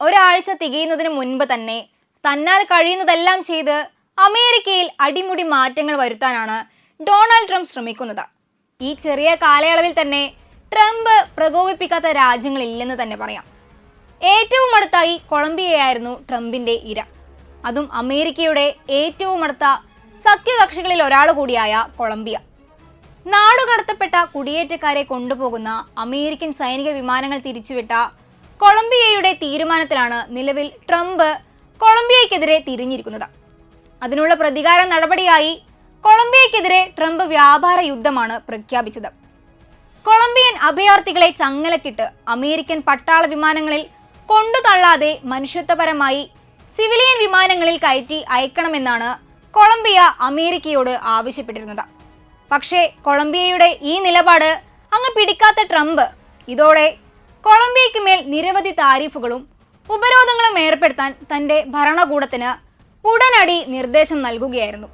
ഒരാഴ്ച തികയുന്നതിന് മുൻപ് തന്നെ തന്നാൽ കഴിയുന്നതെല്ലാം ചെയ്ത് അമേരിക്കയിൽ അടിമുടി മാറ്റങ്ങൾ വരുത്താനാണ് ഡൊണാൾഡ് ട്രംപ് ശ്രമിക്കുന്നത്. ഈ ചെറിയ കാലയളവിൽ തന്നെ ട്രംപ് പ്രകോപിപ്പിക്കാത്ത രാജ്യങ്ങളില്ലെന്ന് തന്നെ പറയാം. ഏറ്റവും അടുത്തായി കൊളംബിയയായിരുന്നു ട്രംപിന്റെ ഇര. അതും അമേരിക്കയുടെ ഏറ്റവും അടുത്ത സഖ്യകക്ഷികളിൽ ഒരാൾ കൂടിയായ കൊളംബിയ. നാടുകടത്തപ്പെട്ട കുടിയേറ്റക്കാരെ കൊണ്ടുപോകുന്ന അമേരിക്കൻ സൈനിക വിമാനങ്ങൾ തിരിച്ചുവിട്ട കൊളംബിയയുടെ തീരുമാനത്തിലാണ് നിലവിൽ ട്രംപ് കൊളംബിയയ്ക്കെതിരെ തിരിഞ്ഞിരിക്കുന്നത്. അതിനുള്ള പ്രതികാര നടപടിയായി കൊളംബിയയ്ക്കെതിരെ ട്രംപ് വ്യാപാര യുദ്ധമാണ് പ്രഖ്യാപിച്ചത്. കൊളംബിയൻ അഭയാർത്ഥികളെ ചങ്ങലക്കിട്ട് അമേരിക്കൻ പട്ടാള വിമാനങ്ങളിൽ കൊണ്ടുതള്ളാതെ മനുഷ്യത്വപരമായി സിവിലിയൻ വിമാനങ്ങളിൽ കയറ്റി അയക്കണമെന്നാണ് കൊളംബിയ അമേരിക്കയോട് ആവശ്യപ്പെട്ടിരുന്നത്. പക്ഷേ കൊളംബിയയുടെ ഈ നിലപാട് അങ്ങ് പിടിക്കാത്ത ട്രംപ് ഇതോടെ കൊളംബിയയ്ക്ക് മേൽ നിരവധി താരിഫുകളും ഉപരോധങ്ങളും ഏർപ്പെടുത്താൻ തന്റെ ഭരണകൂടത്തിന് ഉടനടി നിർദ്ദേശം നൽകുകയായിരുന്നു.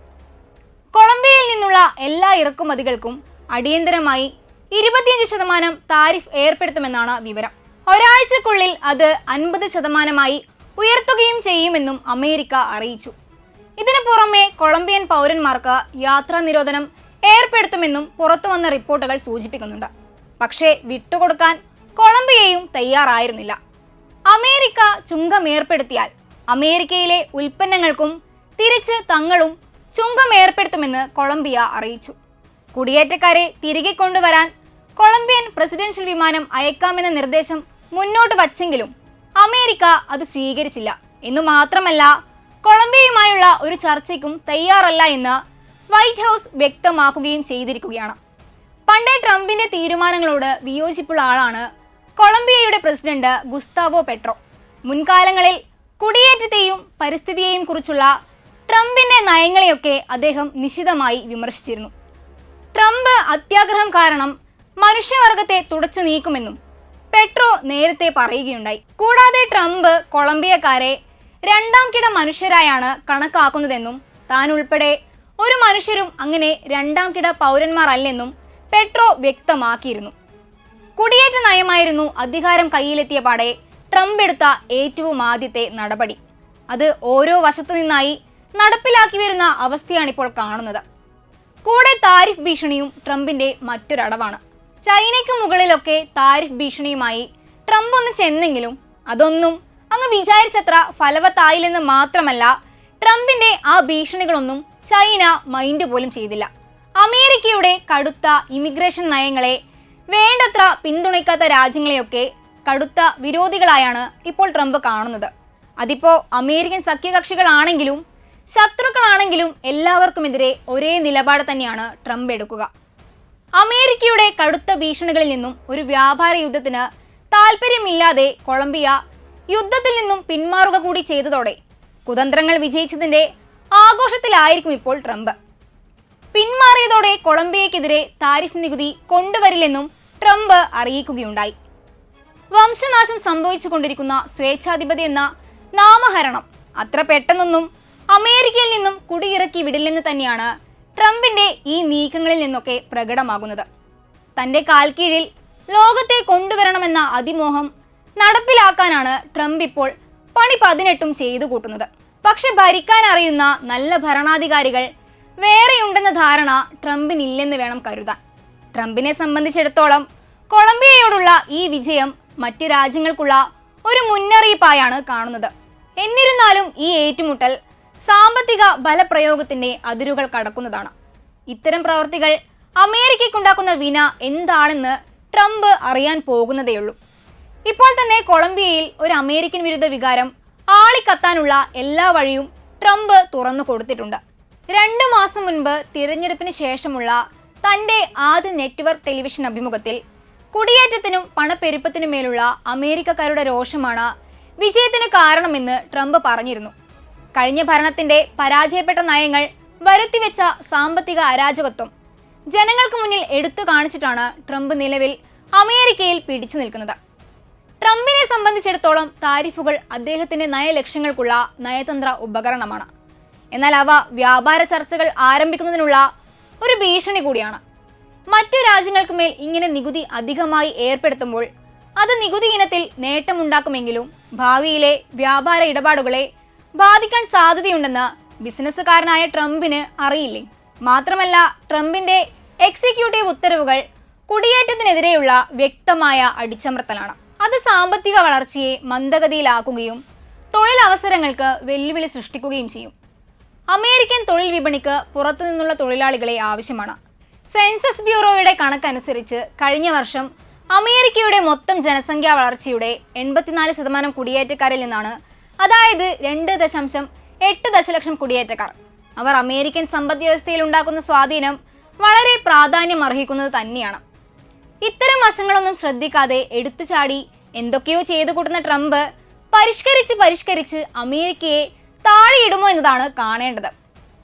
കൊളംബിയയിൽ നിന്നുള്ള എല്ലാ ഇറക്കുമതികൾക്കും അടിയന്തരമായി ഇരുപത്തിയഞ്ച് ശതമാനം താരിഫ് ഏർപ്പെടുത്തുമെന്നാണ് വിവരം. ഒരാഴ്ചക്കുള്ളിൽ അത് അൻപത് ശതമാനമായി ഉയർത്തുകയും ചെയ്യുമെന്നും അമേരിക്ക അറിയിച്ചു. ഇതിനു പുറമെ കൊളംബിയൻ പൗരന്മാർക്ക് യാത്രാ നിരോധനം ഏർപ്പെടുത്തുമെന്നും പുറത്തുവന്ന റിപ്പോർട്ടുകൾ സൂചിപ്പിക്കുന്നുണ്ട്. പക്ഷേ വിട്ടുകൊടുക്കാൻ കൊളംബിയയും തയ്യാറായിരുന്നില്ല. അമേരിക്ക ചുങ്കം ഏർപ്പെടുത്തിയാൽ അമേരിക്കയിലെ ഉൽപ്പന്നങ്ങൾക്കും തിരിച്ച് തങ്ങളും ചുങ്കം ഏർപ്പെടുത്തുമെന്ന് കൊളംബിയ അറിയിച്ചു. കുടിയേറ്റക്കാരെ തിരികെ കൊണ്ടുവരാൻ കൊളംബിയൻ പ്രസിഡൻഷ്യൽ വിമാനം അയക്കാമെന്ന നിർദ്ദേശം മുന്നോട്ട് വച്ചെങ്കിലും അമേരിക്ക അത് സ്വീകരിച്ചില്ല. എന്നു മാത്രമല്ല കൊളംബിയയുമായുള്ള ഒരു ചർച്ചയ്ക്കും തയ്യാറല്ല എന്ന് വൈറ്റ് ഹൗസ് വ്യക്തമാക്കുകയും ചെയ്തിരിക്കുകയാണ്. പണ്ടേ ട്രംപിന്റെ തീരുമാനങ്ങളോട് വിയോജിപ്പുള്ള ആളാണ് കൊളംബിയയുടെ പ്രസിഡന്റ് ഗുസ്താവോ പെട്രോ. മുൻകാലങ്ങളിൽ കുടിയേറ്റത്തെയും പരിസ്ഥിതിയെയും കുറിച്ചുള്ള ട്രംപിന്റെ നയങ്ങളെയൊക്കെ അദ്ദേഹം നിശിതമായി വിമർശിച്ചിരുന്നു. ട്രംപ് അത്യാഗ്രഹം കാരണം മനുഷ്യവർഗത്തെ തുടച്ചു നീക്കുമെന്നും പെട്രോ നേരത്തെ പറയുകയുണ്ടായി. കൂടാതെ ട്രംപ് കൊളംബിയക്കാരെ രണ്ടാം കിട മനുഷ്യരായാണ് കണക്കാക്കുന്നതെന്നും താൻ ഉൾപ്പെടെ ഒരു മനുഷ്യരും അങ്ങനെ രണ്ടാം കിട പൗരന്മാരല്ലെന്നും പെട്രോ വ്യക്തമാക്കിയിരുന്നു. കുടിയേറ്റ നയമായിരുന്നു അധികാരം കയ്യിലെത്തിയ പാടെ ട്രംപ് എടുത്ത ഏറ്റവും ആദ്യത്തെ നടപടി. അത് ഓരോ വശത്തു നിന്നായി നടപ്പിലാക്കി വരുന്ന അവസ്ഥയാണിപ്പോൾ കാണുന്നത്. കൂടെ താരിഫ് ഭീഷണിയും ട്രംപിന്റെ മറ്റൊരടവാണ്. ചൈനയ്ക്ക് മുകളിലൊക്കെ താരിഫ് ഭീഷണിയുമായി ട്രംപ് ഒന്ന് ചെന്നെങ്കിലും അതൊന്നും അങ്ങ് വിചാരിച്ചത്ര ഫലവത്തായില്ലെന്ന് മാത്രമല്ല ട്രംപിന്റെ ആ ഭീഷണികളൊന്നും ചൈന മൈൻഡ് പോലും ചെയ്തില്ല. അമേരിക്കയുടെ കടുത്ത ഇമിഗ്രേഷൻ നയങ്ങളെ വേണ്ടത്ര പിന്തുണയ്ക്കാത്ത രാജ്യങ്ങളെയൊക്കെ കടുത്ത വിരോധികളായാണ് ഇപ്പോൾ ട്രംപ് കാണുന്നത്. അതിപ്പോ അമേരിക്കൻ സഖ്യകക്ഷികളാണെങ്കിലും ശത്രുക്കളാണെങ്കിലും എല്ലാവർക്കുമെതിരെ ഒരേ നിലപാട് തന്നെയാണ് ട്രംപ് എടുക്കുക. അമേരിക്കയുടെ കടുത്ത ഭീഷണികളിൽ നിന്നും ഒരു വ്യാപാര യുദ്ധത്തിന് താല്പര്യമില്ലാതെ കൊളംബിയ യുദ്ധത്തിൽ നിന്നും പിന്മാറുക കൂടി ചെയ്തതോടെ കുതന്ത്രങ്ങൾ വിജയിച്ചതിന്റെ ആഘോഷത്തിലായിരിക്കും ഇപ്പോൾ ട്രംപ്. പിന്മാറിയതോടെ കൊളംബിയക്കെതിരെ താരിഫ് നികുതി കൊണ്ടുവരില്ലെന്നും ട്രംപ് അറിയിക്കുകയുണ്ടായി. വംശനാശം സംഭവിച്ചുകൊണ്ടിരിക്കുന്ന സ്വേച്ഛാധിപതി എന്ന നാമഹരണം അത്ര പെട്ടെന്നൊന്നും അമേരിക്കയിൽ നിന്നും കുടിയിറക്കി വിടില്ലെന്ന് തന്നെയാണ് ട്രംപിന്റെ ഈ നീക്കങ്ങളിൽ നിന്നൊക്കെ പ്രകടമാകുന്നത്. തന്റെ കാൽക്കീഴിൽ ലോകത്തെ കൊണ്ടുവരണമെന്ന അതിമോഹം നടപ്പിലാക്കാനാണ് ട്രംപ് ഇപ്പോൾ പണി പതിനെട്ടും ചെയ്തു കൂട്ടുന്നത് പക്ഷെ ഭരിക്കാൻ അറിയുന്ന നല്ല ഭരണാധികാരികൾ വേറെയുണ്ടെന്ന ധാരണ ട്രംപിനില്ലെന്ന് വേണം കരുതാൻ. ട്രംപിനെ സംബന്ധിച്ചിടത്തോളം കൊളംബിയയോടുള്ള ഈ വിജയം മറ്റ് രാജ്യങ്ങൾക്കുള്ള ഒരു മുന്നറിയിപ്പായാണ് കാണുന്നത്. എന്നിരുന്നാലും ഈ ഏറ്റുമുട്ടൽ സാമ്പത്തിക ബലപ്രയോഗത്തിന്റെ അതിരുകൾ കടക്കുന്നതാണ്. ഇത്തരം പ്രവർത്തികൾ അമേരിക്കയ്ക്കുണ്ടാക്കുന്ന വിന എന്താണെന്ന് ട്രംപ് അറിയാൻ പോകുന്നതേയുള്ളൂ. ഇപ്പോൾ തന്നെ കൊളംബിയയിൽ ഒരു അമേരിക്കൻ വിരുദ്ധ വികാരം ആളിക്കത്താനുള്ള എല്ലാ വഴിയും ട്രംപ് തുറന്നു കൊടുത്തിട്ടുണ്ട്. രണ്ട് മാസം മുൻപ് തിരഞ്ഞെടുപ്പിന് ശേഷമുള്ള തന്റെ ആദ്യ നെറ്റ്വർക്ക് ടെലിവിഷൻ അഭിമുഖത്തിൽ കുടിയേറ്റത്തിനും പണപ്പെരുപ്പത്തിനും മേലുള്ള അമേരിക്കക്കാരുടെ രോഷമാണ് വിജയത്തിന് കാരണമെന്ന് ട്രംപ് പറഞ്ഞിരുന്നു. കഴിഞ്ഞ ഭരണത്തിന്റെ പരാജയപ്പെട്ട നയങ്ങൾ വരുത്തിവെച്ച സാമ്പത്തിക അരാജകത്വം ജനങ്ങൾക്ക് മുന്നിൽ എടുത്തു കാണിച്ചിട്ടാണ് ട്രംപ് നിലവിൽ അമേരിക്കയിൽ പിടിച്ചു നിൽക്കുന്നത്. ട്രംപിനെ സംബന്ധിച്ചിടത്തോളം താരിഫുകൾ അദ്ദേഹത്തിന്റെ നയലക്ഷ്യങ്ങൾക്കുള്ള നയതന്ത്ര ഉപകരണമാണ്. എന്നാൽ അവ വ്യാപാര ചർച്ചകൾ ആരംഭിക്കുന്നതിനുള്ള ഒരു ഭീഷണി കൂടിയാണ്. മറ്റു രാജ്യങ്ങൾക്ക് മേൽ ഇങ്ങനെ നികുതി അധികമായി ഏർപ്പെടുത്തുമ്പോൾ അത് നികുതി ഇനത്തിൽ നേട്ടമുണ്ടാക്കുമെങ്കിലും ഭാവിയിലെ വ്യാപാര ഇടപാടുകളെ ബാധിക്കാൻ സാധ്യതയുണ്ടെന്ന് ബിസിനസ്സുകാരനായ ട്രംപിന് അറിയില്ലേ? മാത്രമല്ല ട്രംപിന്റെ എക്സിക്യൂട്ടീവ് ഉത്തരവുകൾ കുടിയേറ്റത്തിനെതിരെയുള്ള വ്യക്തമായ അടിച്ചമർത്തലാണ്. അത് സാമ്പത്തിക വളർച്ചയെ മന്ദഗതിയിലാക്കുകയും തൊഴിലവസരങ്ങൾക്ക് വെല്ലുവിളി സൃഷ്ടിക്കുകയും ചെയ്യും. അമേരിക്കൻ തൊഴിൽ വിപണിക്ക് പുറത്തുനിന്നുള്ള തൊഴിലാളികളെ ആവശ്യമാണ്. സെൻസസ് ബ്യൂറോയുടെ കണക്കനുസരിച്ച് കഴിഞ്ഞ വർഷം അമേരിക്കയുടെ മൊത്തം ജനസംഖ്യാ വളർച്ചയുടെ എൺപത്തിനാല് ശതമാനം കുടിയേറ്റക്കാരിൽ നിന്നാണ് അതായത് രണ്ട് ദശാംശം എട്ട് ദശലക്ഷം കുടിയേറ്റക്കാർ. അവർ അമേരിക്കൻ സമ്പദ് വ്യവസ്ഥയിൽ ഉണ്ടാക്കുന്ന സ്വാധീനം വളരെ പ്രാധാന്യം അർഹിക്കുന്നത് തന്നെയാണ്. ഇത്തരം വശങ്ങളൊന്നും ശ്രദ്ധിക്കാതെ എടുത്തുചാടി എന്തൊക്കെയോ ചെയ്തു കൂട്ടുന്ന ട്രംപ് പരിഷ്കരിച്ച് പരിഷ്കരിച്ച് അമേരിക്കയെ താഴെയിടുമോ എന്നതാണ് കാണേണ്ടത്.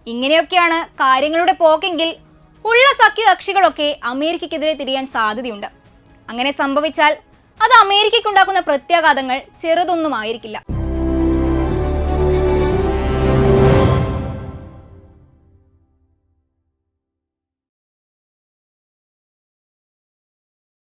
ഇങ്ങനെയൊക്കെയാണ് കാര്യങ്ങളുടെ പോക്കെങ്കിൽ ഉള്ള സഖ്യകക്ഷികളൊക്കെ അമേരിക്കയ്ക്കെതിരെ തിരിയാൻ സാധ്യതയുണ്ട്. അങ്ങനെ സംഭവിച്ചാൽ അത് അമേരിക്കയ്ക്കുണ്ടാക്കുന്ന പ്രത്യാഘാതങ്ങൾ ചെറുതൊന്നും ആയിരിക്കില്ല